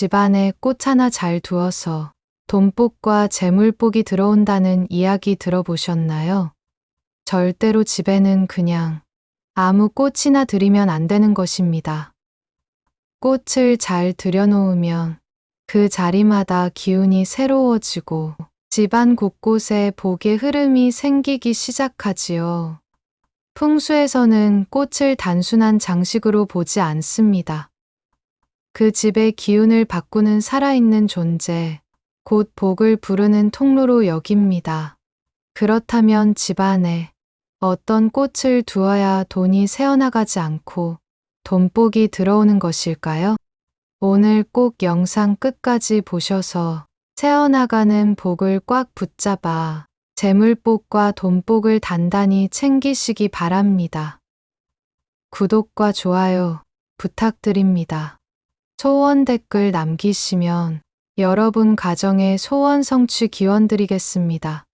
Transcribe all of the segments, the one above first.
집안에 꽃 하나 잘 두어서 돈복과 재물복이 들어온다는 이야기 들어보셨나요? 절대로 집에는 그냥 아무 꽃이나 들이면 안 되는 것입니다. 꽃을 잘 들여놓으면 그 자리마다 기운이 새로워지고 집안 곳곳에 복의 흐름이 생기기 시작하지요. 풍수에서는 꽃을 단순한 장식으로 보지 않습니다. 그 집의 기운을 바꾸는 살아있는 존재, 곧 복을 부르는 통로로 여깁니다. 그렇다면 집안에 어떤 꽃을 두어야 돈이 새어나가지 않고 돈복이 들어오는 것일까요? 오늘 꼭 영상 끝까지 보셔서 새어나가는 복을 꽉 붙잡아 재물복과 돈복을 단단히 챙기시기 바랍니다. 구독과 좋아요 부탁드립니다. 소원 댓글 남기시면 여러분 가정의 소원 성취 기원 드리겠습니다.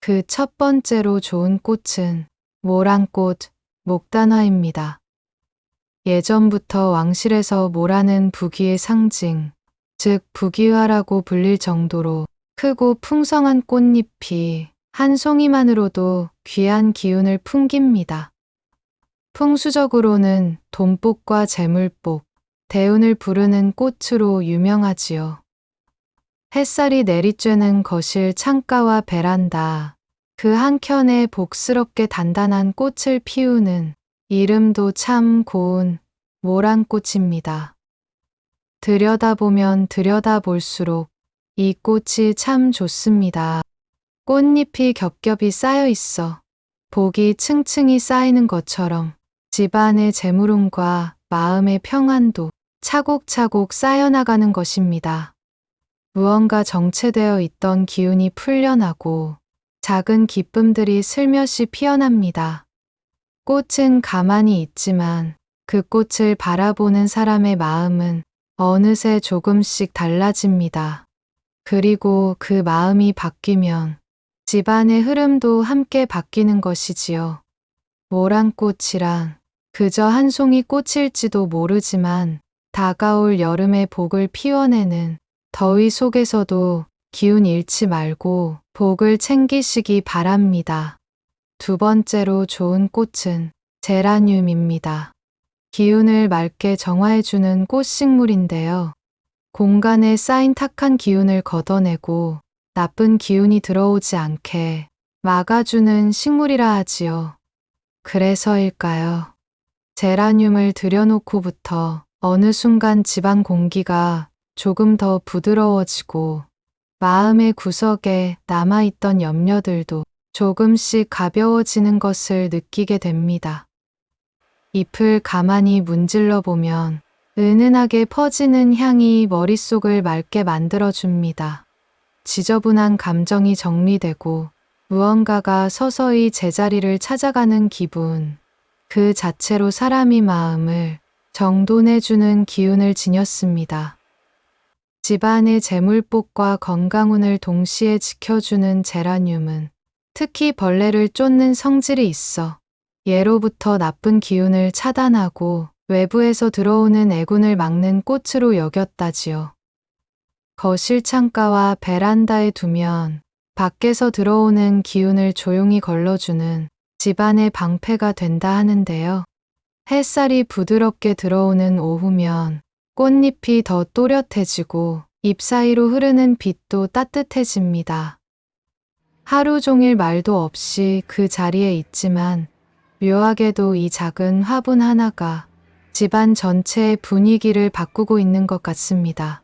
그 첫 번째로 좋은 꽃은 모란꽃, 목단화입니다. 예전부터 왕실에서 모라는 부귀의 상징, 즉 부귀화라고 불릴 정도로 크고 풍성한 꽃잎이 한 송이만으로도 귀한 기운을 풍깁니다. 풍수적으로는 돈복과 재물복, 대운을 부르는 꽃으로 유명하지요. 햇살이 내리쬐는 거실 창가와 베란다, 그 한켠에 복스럽게 단단한 꽃을 피우는 이름도 참 고운 모란꽃입니다. 들여다보면 들여다볼수록 이 꽃이 참 좋습니다. 꽃잎이 겹겹이 쌓여 있어 복이 층층이 쌓이는 것처럼 집안의 재물운과 마음의 평안도 차곡차곡 쌓여나가는 것입니다. 무언가 정체되어 있던 기운이 풀려나고 작은 기쁨들이 슬며시 피어납니다. 꽃은 가만히 있지만 그 꽃을 바라보는 사람의 마음은 어느새 조금씩 달라집니다. 그리고 그 마음이 바뀌면 집안의 흐름도 함께 바뀌는 것이지요. 모란꽃이란 그저 한 송이 꽃일지도 모르지만 다가올 여름의 복을 피워내는 더위 속에서도 기운 잃지 말고 복을 챙기시기 바랍니다. 두 번째로 좋은 꽃은 제라늄입니다. 기운을 맑게 정화해주는 꽃식물인데요. 공간에 쌓인 탁한 기운을 걷어내고 나쁜 기운이 들어오지 않게 막아주는 식물이라 하지요. 그래서일까요? 제라늄을 들여놓고부터 어느 순간 집안 공기가 조금 더 부드러워지고 마음의 구석에 남아있던 염려들도 조금씩 가벼워지는 것을 느끼게 됩니다. 잎을 가만히 문질러 보면 은은하게 퍼지는 향이 머릿속을 맑게 만들어줍니다. 지저분한 감정이 정리되고 무언가가 서서히 제자리를 찾아가는 기분. 그 자체로 사람이 마음을 정돈해주는 기운을 지녔습니다. 집안의 재물복과 건강운을 동시에 지켜주는 제라늄은 특히 벌레를 쫓는 성질이 있어 예로부터 나쁜 기운을 차단하고 외부에서 들어오는 애군을 막는 꽃으로 여겼다지요. 거실 창가와 베란다에 두면 밖에서 들어오는 기운을 조용히 걸러주는 집안의 방패가 된다 하는데요. 햇살이 부드럽게 들어오는 오후면 꽃잎이 더 또렷해지고 잎 사이로 흐르는 빛도 따뜻해집니다. 하루 종일 말도 없이 그 자리에 있지만 묘하게도 이 작은 화분 하나가 집안 전체의 분위기를 바꾸고 있는 것 같습니다.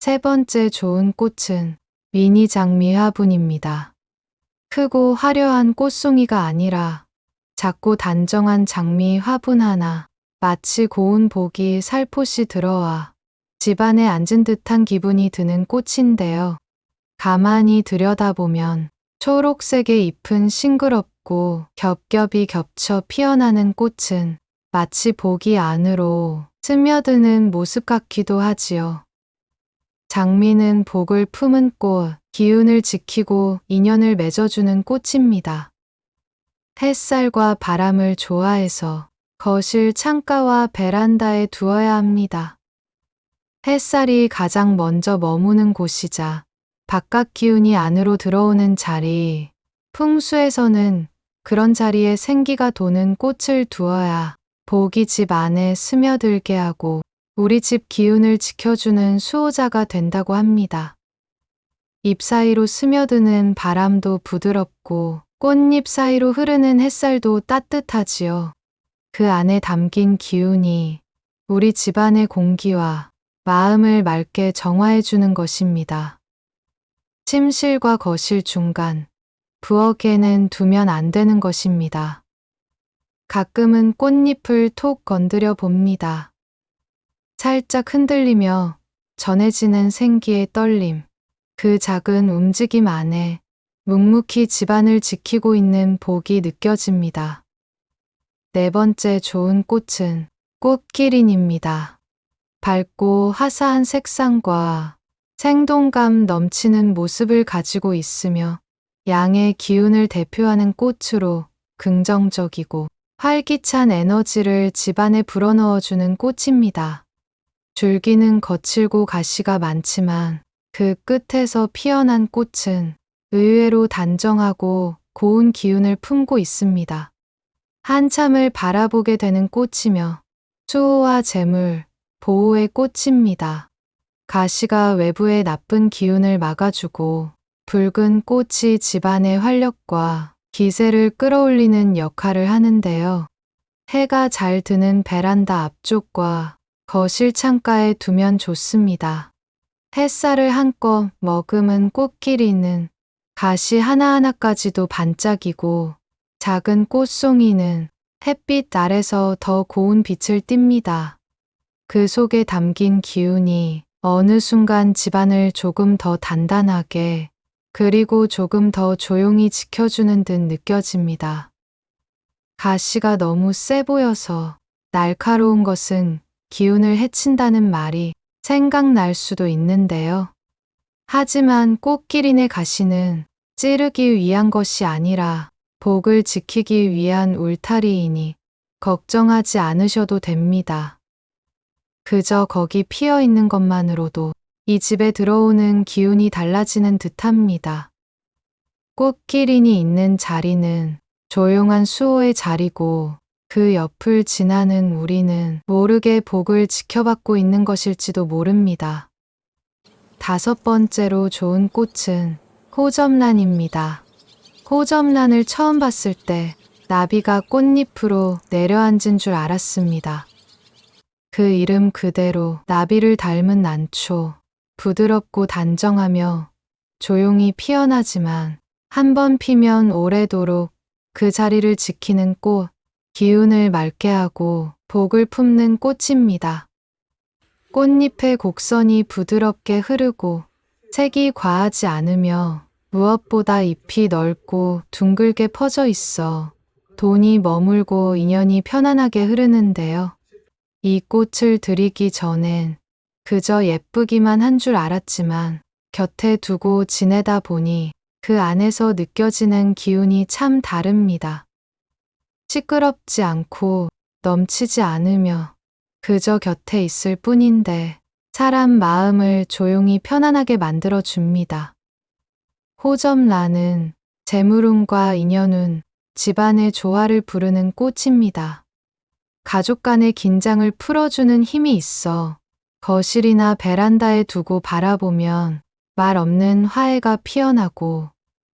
세 번째 좋은 꽃은 미니 장미 화분입니다. 크고 화려한 꽃송이가 아니라 작고 단정한 장미 화분 하나, 마치 고운 복이 살포시 들어와 집안에 앉은 듯한 기분이 드는 꽃인데요. 가만히 들여다보면 초록색의 잎은 싱그럽고 겹겹이 겹쳐 피어나는 꽃은 마치 복이 안으로 스며드는 모습 같기도 하지요. 장미는 복을 품은 꽃, 기운을 지키고 인연을 맺어주는 꽃입니다. 햇살과 바람을 좋아해서 거실 창가와 베란다에 두어야 합니다. 햇살이 가장 먼저 머무는 곳이자 바깥 기운이 안으로 들어오는 자리. 풍수에서는 그런 자리에 생기가 도는 꽃을 두어야 복이 집 안에 스며들게 하고 우리 집 기운을 지켜주는 수호자가 된다고 합니다. 잎 사이로 스며드는 바람도 부드럽고 꽃잎 사이로 흐르는 햇살도 따뜻하지요. 그 안에 담긴 기운이 우리 집안의 공기와 마음을 맑게 정화해주는 것입니다. 침실과 거실 중간, 부엌에는 두면 안 되는 것입니다. 가끔은 꽃잎을 톡 건드려 봅니다. 살짝 흔들리며 전해지는 생기의 떨림, 그 작은 움직임 안에 묵묵히 집안을 지키고 있는 복이 느껴집니다. 네 번째 좋은 꽃은 꽃기린입니다. 밝고 화사한 색상과 생동감 넘치는 모습을 가지고 있으며 양의 기운을 대표하는 꽃으로 긍정적이고 활기찬 에너지를 집안에 불어넣어주는 꽃입니다. 줄기는 거칠고 가시가 많지만 그 끝에서 피어난 꽃은 의외로 단정하고 고운 기운을 품고 있습니다. 한참을 바라보게 되는 꽃이며 수호와 재물, 보호의 꽃입니다. 가시가 외부의 나쁜 기운을 막아주고 붉은 꽃이 집안의 활력과 기세를 끌어올리는 역할을 하는데요. 해가 잘 드는 베란다 앞쪽과 거실 창가에 두면 좋습니다. 햇살을 한껏 머금은 꽃길이는 가시 하나하나까지도 반짝이고 작은 꽃송이는 햇빛 아래서 더 고운 빛을 띱니다. 그 속에 담긴 기운이 어느 순간 집안을 조금 더 단단하게 그리고 조금 더 조용히 지켜주는 듯 느껴집니다. 가시가 너무 세 보여서 날카로운 것은 기운을 해친다는 말이 생각날 수도 있는데요. 하지만 꽃기린의 가시는 찌르기 위한 것이 아니라 복을 지키기 위한 울타리이니 걱정하지 않으셔도 됩니다. 그저 거기 피어 있는 것만으로도 이 집에 들어오는 기운이 달라지는 듯합니다. 꽃기린이 있는 자리는 조용한 수호의 자리고 그 옆을 지나는 우리는 모르게 복을 지켜받고 있는 것일지도 모릅니다. 다섯 번째로 좋은 꽃은 호접란입니다. 호접란을 처음 봤을 때 나비가 꽃잎으로 내려앉은 줄 알았습니다. 그 이름 그대로 나비를 닮은 난초, 부드럽고 단정하며 조용히 피어나지만 한 번 피면 오래도록 그 자리를 지키는 꽃, 기운을 맑게 하고 복을 품는 꽃입니다. 꽃잎의 곡선이 부드럽게 흐르고 색이 과하지 않으며 무엇보다 잎이 넓고 둥글게 퍼져 있어 돈이 머물고 인연이 편안하게 흐르는데요. 이 꽃을 들이기 전엔 그저 예쁘기만 한 줄 알았지만 곁에 두고 지내다 보니 그 안에서 느껴지는 기운이 참 다릅니다. 시끄럽지 않고 넘치지 않으며 그저 곁에 있을 뿐인데 사람 마음을 조용히 편안하게 만들어 줍니다. 호접란은 재물운과 인연운, 집안의 조화를 부르는 꽃입니다. 가족 간의 긴장을 풀어주는 힘이 있어 거실이나 베란다에 두고 바라보면 말 없는 화해가 피어나고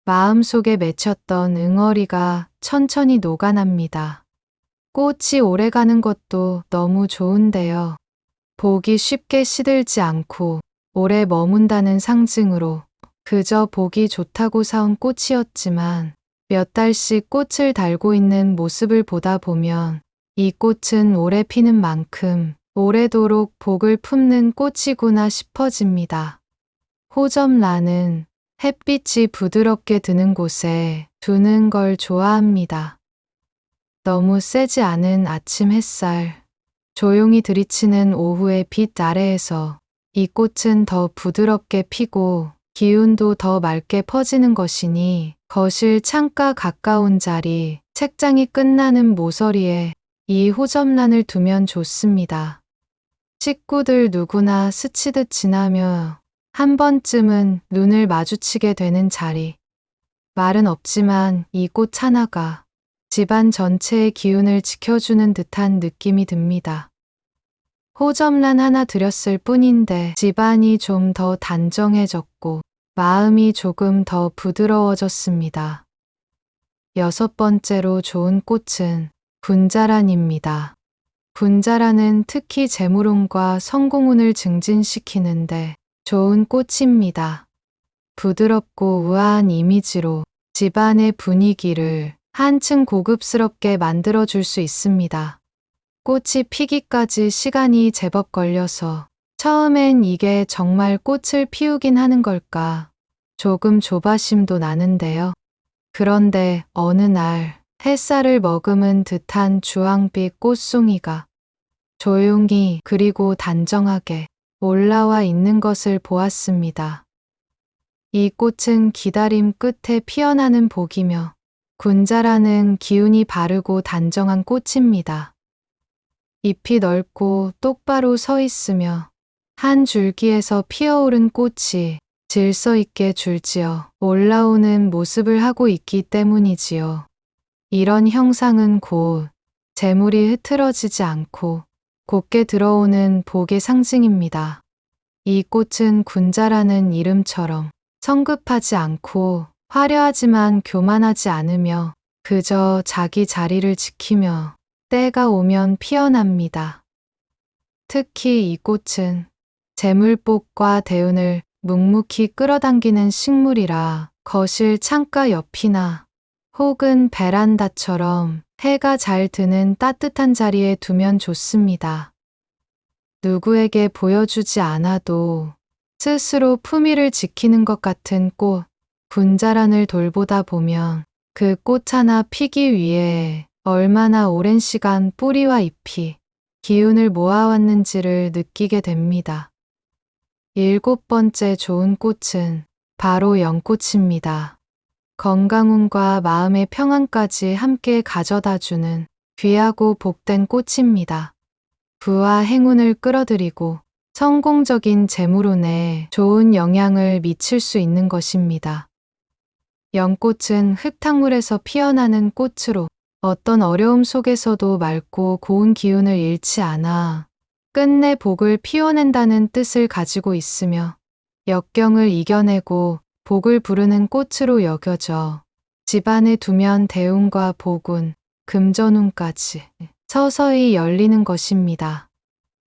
마음속에 맺혔던 응어리가 천천히 녹아납니다. 꽃이 오래 가는 것도 너무 좋은데요. 복이 쉽게 시들지 않고 오래 머문다는 상징으로 그저 보기 좋다고 사온 꽃이었지만 몇 달씩 꽃을 달고 있는 모습을 보다 보면 이 꽃은 오래 피는 만큼 오래도록 복을 품는 꽃이구나 싶어집니다. 호접란은 햇빛이 부드럽게 드는 곳에 두는 걸 좋아합니다. 너무 세지 않은 아침 햇살, 조용히 들이치는 오후의 빛 아래에서 이 꽃은 더 부드럽게 피고 기운도 더 맑게 퍼지는 것이니 거실 창가 가까운 자리, 책장이 끝나는 모서리에 이 호접란을 두면 좋습니다. 식구들 누구나 스치듯 지나며 한 번쯤은 눈을 마주치게 되는 자리. 말은 없지만 이 꽃 하나가 집안 전체의 기운을 지켜주는 듯한 느낌이 듭니다. 호접란 하나 드렸을 뿐인데 집안이 좀 더 단정해졌고 마음이 조금 더 부드러워졌습니다. 여섯 번째로 좋은 꽃은 분자란입니다. 분자란은 특히 재물운과 성공운을 증진시키는데 좋은 꽃입니다. 부드럽고 우아한 이미지로 집안의 분위기를 한층 고급스럽게 만들어줄 수 있습니다. 꽃이 피기까지 시간이 제법 걸려서 처음엔 이게 정말 꽃을 피우긴 하는 걸까 조금 조바심도 나는데요. 그런데 어느 날 햇살을 머금은 듯한 주황빛 꽃송이가 조용히 그리고 단정하게 올라와 있는 것을 보았습니다. 이 꽃은 기다림 끝에 피어나는 복이며 군자라는 기운이 바르고 단정한 꽃입니다. 잎이 넓고 똑바로 서 있으며 한 줄기에서 피어오른 꽃이 질서 있게 줄지어 올라오는 모습을 하고 있기 때문이지요. 이런 형상은 곧 재물이 흐트러지지 않고 곱게 들어오는 복의 상징입니다. 이 꽃은 군자라는 이름처럼 성급하지 않고 화려하지만 교만하지 않으며 그저 자기 자리를 지키며 때가 오면 피어납니다. 특히 이 꽃은 재물복과 대운을 묵묵히 끌어당기는 식물이라 거실 창가 옆이나 혹은 베란다처럼 해가 잘 드는 따뜻한 자리에 두면 좋습니다. 누구에게 보여주지 않아도 스스로 품위를 지키는 것 같은 꽃, 분자란을 돌보다 보면 그 꽃 하나 피기 위해 얼마나 오랜 시간 뿌리와 잎이 기운을 모아왔는지를 느끼게 됩니다. 일곱 번째 좋은 꽃은 바로 연꽃입니다. 건강운과 마음의 평안까지 함께 가져다주는 귀하고 복된 꽃입니다. 부와 행운을 끌어들이고 성공적인 재물운에 좋은 영향을 미칠 수 있는 것입니다. 연꽃은 흙탕물에서 피어나는 꽃으로 어떤 어려움 속에서도 맑고 고운 기운을 잃지 않아 끝내 복을 피워낸다는 뜻을 가지고 있으며 역경을 이겨내고 복을 부르는 꽃으로 여겨져 집안에 두면 대운과 복운, 금전운까지 서서히 열리는 것입니다.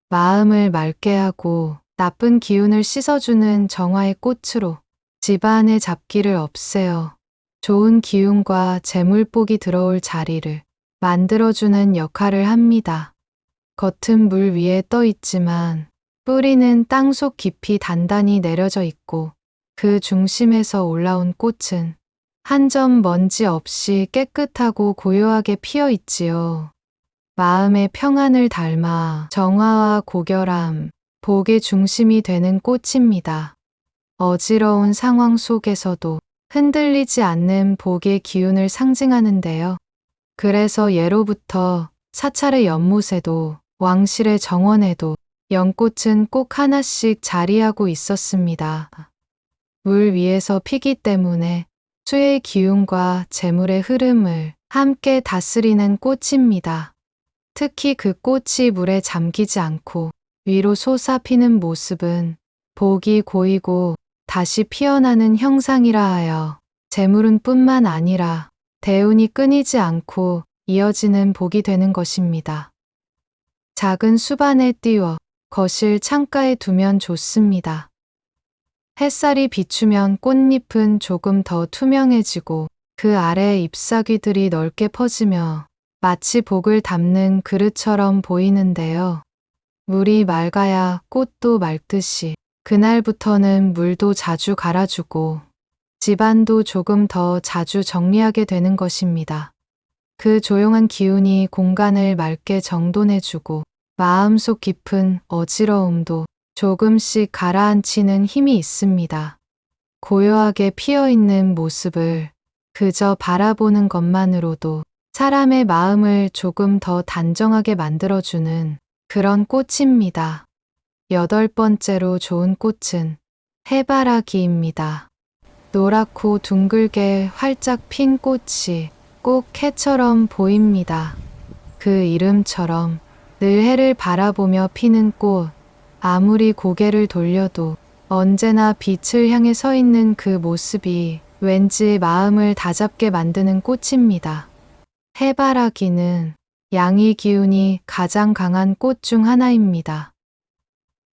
마음을 맑게 하고 나쁜 기운을 씻어주는 정화의 꽃으로 집안의 잡기를 없애어 좋은 기운과 재물복이 들어올 자리를 만들어주는 역할을 합니다. 겉은 물 위에 떠 있지만 뿌리는 땅속 깊이 단단히 내려져 있고 그 중심에서 올라온 꽃은 한 점 먼지 없이 깨끗하고 고요하게 피어 있지요. 마음의 평안을 닮아 정화와 고결함, 복의 중심이 되는 꽃입니다. 어지러운 상황 속에서도 흔들리지 않는 복의 기운을 상징하는데요. 그래서 예로부터 사찰의 연못에도 왕실의 정원에도 연꽃은 꼭 하나씩 자리하고 있었습니다. 물 위에서 피기 때문에 수의 기운과 재물의 흐름을 함께 다스리는 꽃입니다. 특히 그 꽃이 물에 잠기지 않고 위로 솟아 피는 모습은 복이 고이고 다시 피어나는 형상이라 하여 재물은 뿐만 아니라 대운이 끊이지 않고 이어지는 복이 되는 것입니다. 작은 수반에 띄워 거실 창가에 두면 좋습니다. 햇살이 비추면 꽃잎은 조금 더 투명해지고 그 아래 잎사귀들이 넓게 퍼지며 마치 복을 담는 그릇처럼 보이는데요. 물이 맑아야 꽃도 맑듯이 그날부터는 물도 자주 갈아주고 집안도 조금 더 자주 정리하게 되는 것입니다. 그 조용한 기운이 공간을 맑게 정돈해주고 마음속 깊은 어지러움도 조금씩 가라앉히는 힘이 있습니다. 고요하게 피어있는 모습을 그저 바라보는 것만으로도 사람의 마음을 조금 더 단정하게 만들어주는 그런 꽃입니다. 여덟 번째로 좋은 꽃은 해바라기입니다. 노랗고 둥글게 활짝 핀 꽃이 꼭 해처럼 보입니다. 그 이름처럼 늘 해를 바라보며 피는 꽃, 아무리 고개를 돌려도 언제나 빛을 향해 서 있는 그 모습이 왠지 마음을 다잡게 만드는 꽃입니다. 해바라기는 양이 기운이 가장 강한 꽃 중 하나입니다.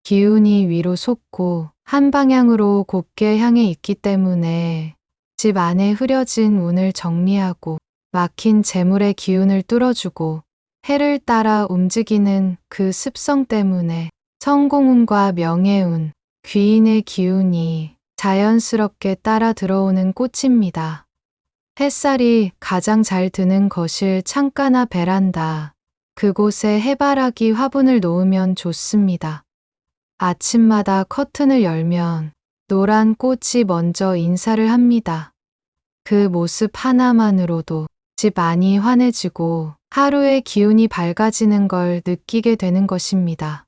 기운이 위로 솟고 한 방향으로 곱게 향해 있기 때문에 집 안에 흐려진 운을 정리하고 막힌 재물의 기운을 뚫어주고 해를 따라 움직이는 그 습성 때문에 성공운과 명예운, 귀인의 기운이 자연스럽게 따라 들어오는 꽃입니다. 햇살이 가장 잘 드는 거실 창가나 베란다, 그곳에 해바라기 화분을 놓으면 좋습니다. 아침마다 커튼을 열면 노란 꽃이 먼저 인사를 합니다. 그 모습 하나만으로도 집 안이 환해지고 하루의 기운이 밝아지는 걸 느끼게 되는 것입니다.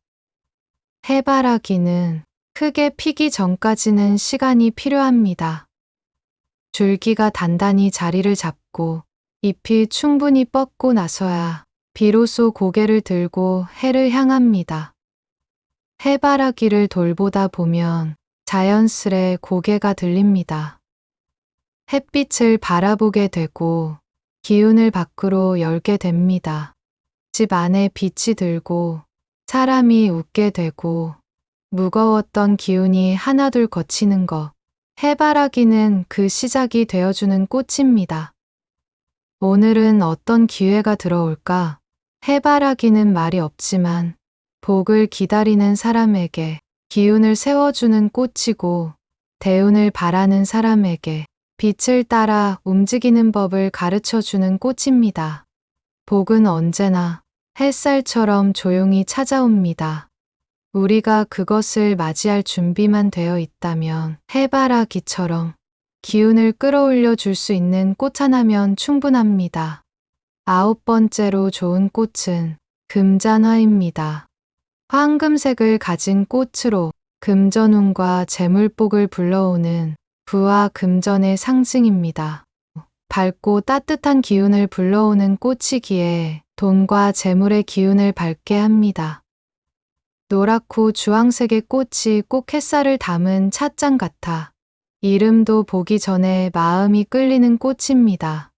해바라기는 크게 피기 전까지는 시간이 필요합니다. 줄기가 단단히 자리를 잡고 잎이 충분히 뻗고 나서야 비로소 고개를 들고 해를 향합니다. 해바라기를 돌보다 보면 자연스레 고개가 들립니다. 햇빛을 바라보게 되고 기운을 밖으로 열게 됩니다. 집 안에 빛이 들고 사람이 웃게 되고 무거웠던 기운이 하나둘 거치는 것. 해바라기는 그 시작이 되어주는 꽃입니다. 오늘은 어떤 기회가 들어올까? 해바라기는 말이 없지만 복을 기다리는 사람에게 기운을 세워주는 꽃이고 대운을 바라는 사람에게 빛을 따라 움직이는 법을 가르쳐 주는 꽃입니다. 복은 언제나 햇살처럼 조용히 찾아옵니다. 우리가 그것을 맞이할 준비만 되어 있다면 해바라기처럼 기운을 끌어올려 줄 수 있는 꽃 하나면 충분합니다. 아홉 번째로 좋은 꽃은 금잔화입니다. 황금색을 가진 꽃으로 금전운과 재물복을 불러오는 부와 금전의 상징입니다. 밝고 따뜻한 기운을 불러오는 꽃이기에 돈과 재물의 기운을 밝게 합니다. 노랗고 주황색의 꽃이 꼭 햇살을 담은 찻잔 같아 이름도 보기 전에 마음이 끌리는 꽃입니다.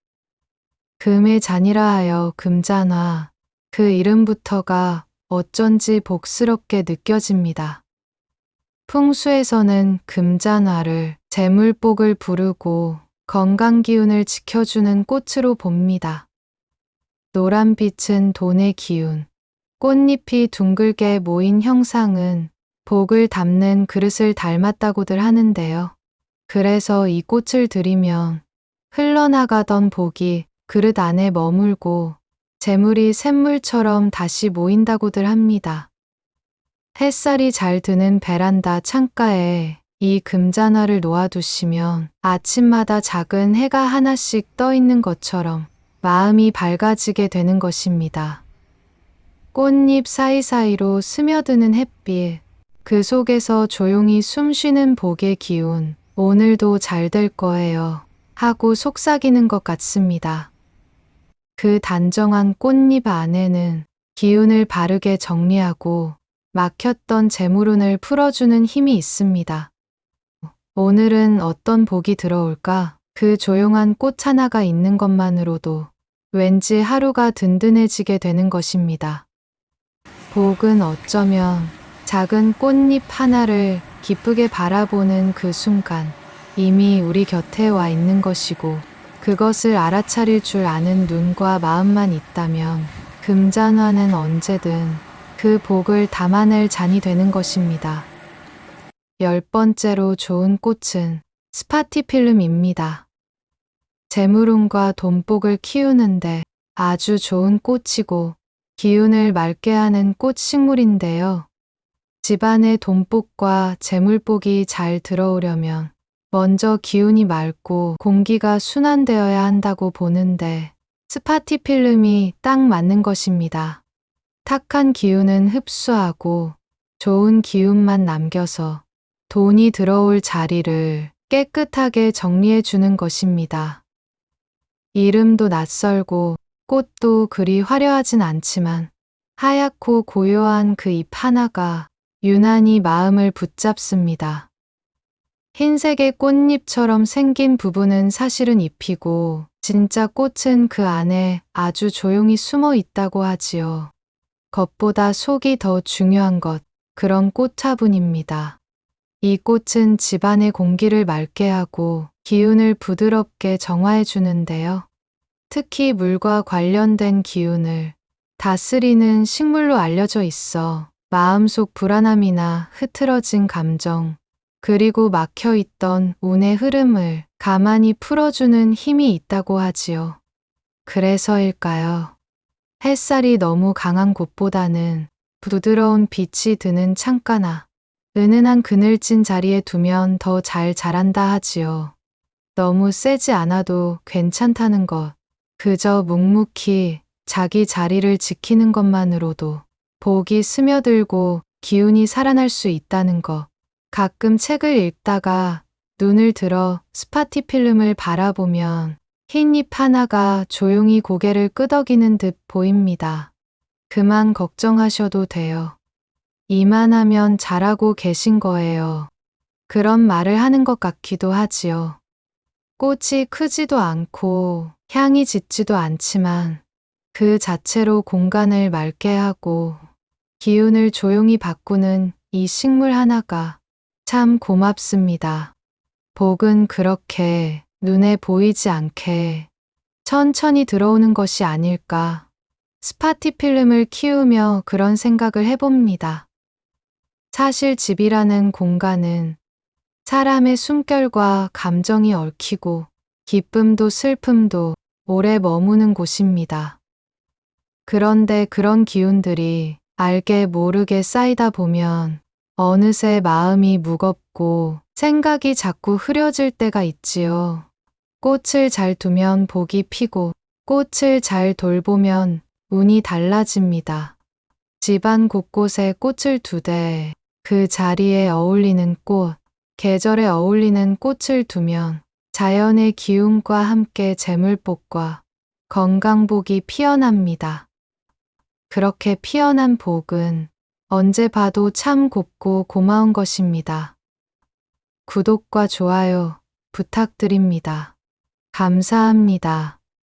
금의 잔이라 하여 금잔화, 그 이름부터가 어쩐지 복스럽게 느껴집니다. 풍수에서는 금잔화를 재물복을 부르고 건강 기운을 지켜주는 꽃으로 봅니다. 노란빛은 돈의 기운, 꽃잎이 둥글게 모인 형상은 복을 담는 그릇을 닮았다고들 하는데요. 그래서 이 꽃을 들이면 흘러나가던 복이 그릇 안에 머물고 재물이 샘물처럼 다시 모인다고들 합니다. 햇살이 잘 드는 베란다 창가에 이 금잔화를 놓아두시면 아침마다 작은 해가 하나씩 떠 있는 것처럼 마음이 밝아지게 되는 것입니다. 꽃잎 사이사이로 스며드는 햇빛, 그 속에서 조용히 숨 쉬는 복의 기운, 오늘도 잘 될 거예요. 하고 속삭이는 것 같습니다. 그 단정한 꽃잎 안에는 기운을 바르게 정리하고 막혔던 재물운을 풀어주는 힘이 있습니다. 오늘은 어떤 복이 들어올까? 그 조용한 꽃 하나가 있는 것만으로도 왠지 하루가 든든해지게 되는 것입니다. 복은 어쩌면 작은 꽃잎 하나를 기쁘게 바라보는 그 순간 이미 우리 곁에 와 있는 것이고 그것을 알아차릴 줄 아는 눈과 마음만 있다면 금잔화는 언제든 그 복을 담아낼 잔이 되는 것입니다. 열 번째로 좋은 꽃은 스파티필름입니다. 재물운과 돈복을 키우는데 아주 좋은 꽃이고 기운을 맑게 하는 꽃 식물인데요. 집안에 돈복과 재물복이 잘 들어오려면 먼저 기운이 맑고 공기가 순환되어야 한다고 보는데 스파티 필름이 딱 맞는 것입니다. 탁한 기운은 흡수하고 좋은 기운만 남겨서 돈이 들어올 자리를 깨끗하게 정리해 주는 것입니다. 이름도 낯설고 꽃도 그리 화려하진 않지만 하얗고 고요한 그 잎 하나가 유난히 마음을 붙잡습니다. 흰색의 꽃잎처럼 생긴 부분은 사실은 잎이고 진짜 꽃은 그 안에 아주 조용히 숨어 있다고 하지요. 겉보다 속이 더 중요한 것, 그런 꽃화분입니다. 이 꽃은 집안의 공기를 맑게 하고 기운을 부드럽게 정화해 주는데요. 특히 물과 관련된 기운을 다스리는 식물로 알려져 있어 마음속 불안함이나 흐트러진 감정, 그리고 막혀 있던 운의 흐름을 가만히 풀어주는 힘이 있다고 하지요. 그래서일까요? 햇살이 너무 강한 곳보다는 부드러운 빛이 드는 창가나 은은한 그늘진 자리에 두면 더 잘 자란다 하지요. 너무 세지 않아도 괜찮다는 것. 그저 묵묵히 자기 자리를 지키는 것만으로도 복이 스며들고 기운이 살아날 수 있다는 것. 가끔 책을 읽다가 눈을 들어 스파티 필름을 바라보면 흰잎 하나가 조용히 고개를 끄덕이는 듯 보입니다. 그만 걱정하셔도 돼요. 이만하면 잘하고 계신 거예요. 그런 말을 하는 것 같기도 하지요. 꽃이 크지도 않고 향이 짙지도 않지만 그 자체로 공간을 맑게 하고 기운을 조용히 바꾸는 이 식물 하나가 참 고맙습니다. 복은 그렇게 눈에 보이지 않게 천천히 들어오는 것이 아닐까. 스파티 필름을 키우며 그런 생각을 해봅니다. 사실 집이라는 공간은 사람의 숨결과 감정이 얽히고 기쁨도 슬픔도 오래 머무는 곳입니다. 그런데 그런 기운들이 알게 모르게 쌓이다 보면 어느새 마음이 무겁고 생각이 자꾸 흐려질 때가 있지요. 꽃을 잘 두면 복이 피고 꽃을 잘 돌보면 운이 달라집니다. 집안 곳곳에 꽃을 두되 그 자리에 어울리는 꽃, 계절에 어울리는 꽃을 두면 자연의 기운과 함께 재물복과 건강복이 피어납니다. 그렇게 피어난 복은 언제 봐도 참 곱고 고마운 것입니다. 구독과 좋아요 부탁드립니다. 감사합니다.